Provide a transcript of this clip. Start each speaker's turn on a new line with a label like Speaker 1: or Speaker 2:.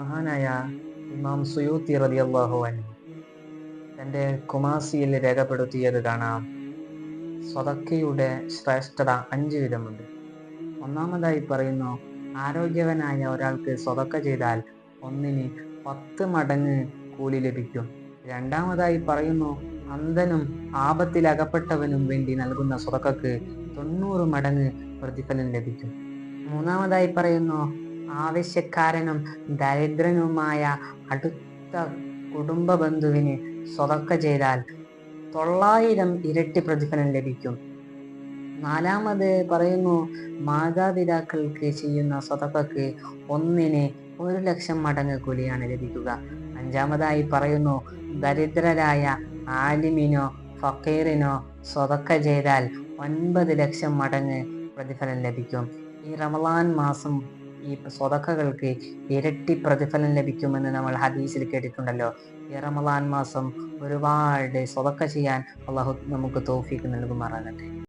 Speaker 1: മഹാനായ ഇമാം സുയൂത്തി റതി അള്ളാഹുവൻ തന്റെ കുമാസിയിൽ രേഖപ്പെടുത്തിയത് കാണാം. സ്വതക്കയുടെ ശ്രേഷ്ഠത അഞ്ച് വിധമുണ്ട്. ഒന്നാമതായി പറയുന്നു ആരോഗ്യവനായ ഒരാൾക്ക് സ്വതക്ക ചെയ്താൽ ഒന്നിന് പത്ത് മടങ്ങ് കൂലി ലഭിക്കും. രണ്ടാമതായി പറയുന്നു അന്ധനും ആപത്തിലകപ്പെട്ടവനും വേണ്ടി നൽകുന്ന സ്വതക്കക്ക് തൊണ്ണൂറ് മടങ്ങ് പ്രതിഫലം ലഭിക്കും. മൂന്നാമതായി പറയുന്നു ആവശ്യക്കാരനും ദരിദ്രനുമായ അടുത്ത കുടുംബ ബന്ധുവിന് സ്വതക്ക ചെയ്താൽ തൊള്ളായിരം ഇരട്ടി പ്രതിഫലം ലഭിക്കും. നാലാമത് പറയുന്നു മാതാപിതാക്കൾക്ക് ചെയ്യുന്ന സ്വതക്കക്ക് ഒന്നിന് ഒരു ലക്ഷം മടങ്ങ് കൂലിയാണ് ലഭിക്കുക. അഞ്ചാമതായി പറയുന്നു ദരിദ്രരായ ആലിമിനോ ഫക്കീറിനോ സ്വതക്ക ചെയ്താൽ ഒൻപത് ലക്ഷം മടങ്ങ് പ്രതിഫലം ലഭിക്കും. ഈ റമലാൻ മാസം ഈ സ്വതക്കകൾക്ക് ഇരട്ടി പ്രതിഫലം ലഭിക്കുമെന്ന് നമ്മൾ ഹദീസിൽ കേട്ടിട്ടുണ്ടല്ലോ. ഈ റമദാൻ മാസം ഒരുപാട് സ്വതക്ക ചെയ്യാൻ അള്ളാഹു നമുക്ക് തോഫിക്ക് നൽകുമാറാകട്ടെ.